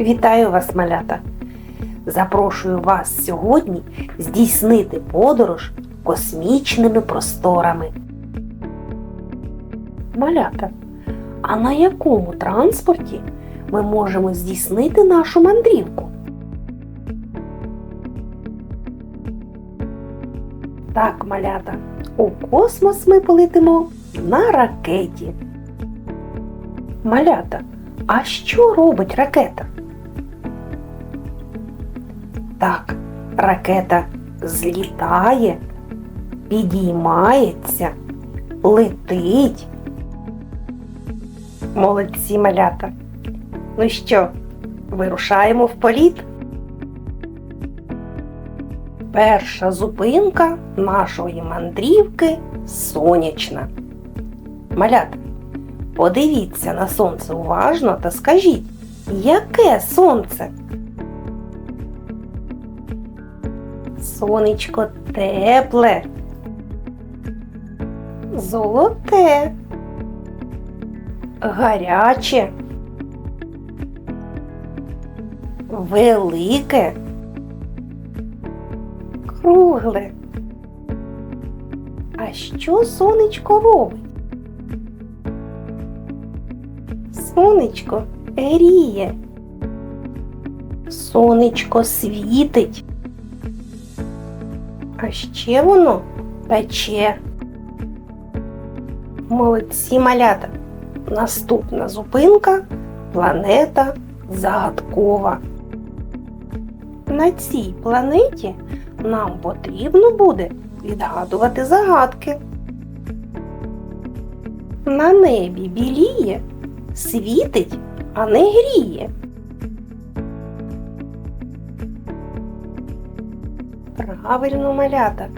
Вітаю вас, малята! Запрошую вас сьогодні здійснити подорож космічними просторами. Малята, а на якому транспорті ми можемо здійснити нашу мандрівку? Так, малята, у космос ми полетимо на ракеті. Малята, а що робить ракета? Так, ракета злітає, підіймається, летить. Молодці малята. Ну що, вирушаємо в політ? Перша зупинка нашої мандрівки сонячна. Малята, подивіться на сонце уважно та скажіть, яке сонце? Сонечко тепле, золоте, гаряче, велике, кругле. А що сонечко робить? Сонечко гріє. Сонечко світить. А ще воно пече. Молодці малята. Наступна зупинка планета загадкова. На цій планеті нам потрібно буде відгадувати загадки. На небі біліє, світить, а не гріє. Правильно, малята,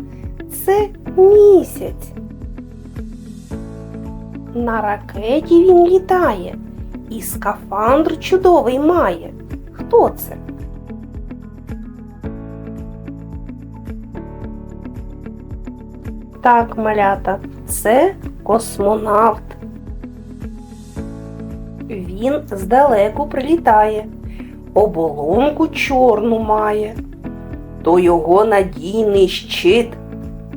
це місяць. На ракеті він літає і скафандр чудовий має. Хто це? Так, малята, це космонавт. Він здалеку прилітає, оболонку чорну має, то його надійний щит.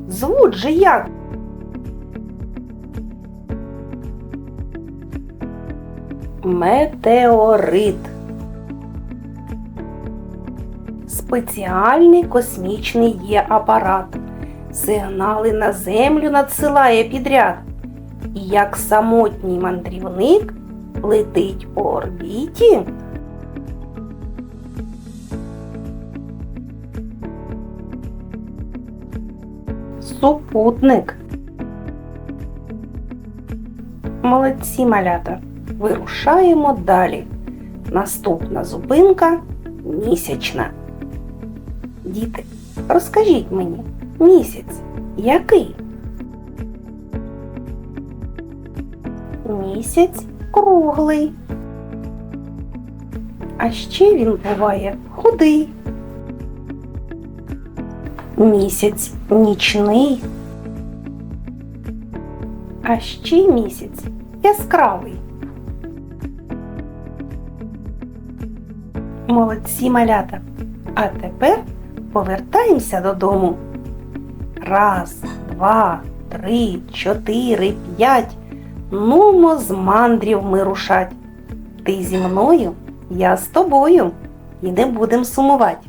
Звуть же як? Метеорит. Спеціальний космічний є апарат. Сигнали на землю надсилає підряд. І як самотній мандрівник летить по орбіті. Супутник. Молодці малята. Вирушаємо далі. Наступна зупинка місячна. Діти, розкажіть мені, місяць який? Місяць круглий. А ще він буває худий. Місяць нічний. А ще місяць яскравий. Молодці малята. А тепер повертаємося додому. Раз, два, три, чотири, п'ять. Нумо з мандрів ми рушать. Ти зі мною, я з тобою. І не будем сумувати.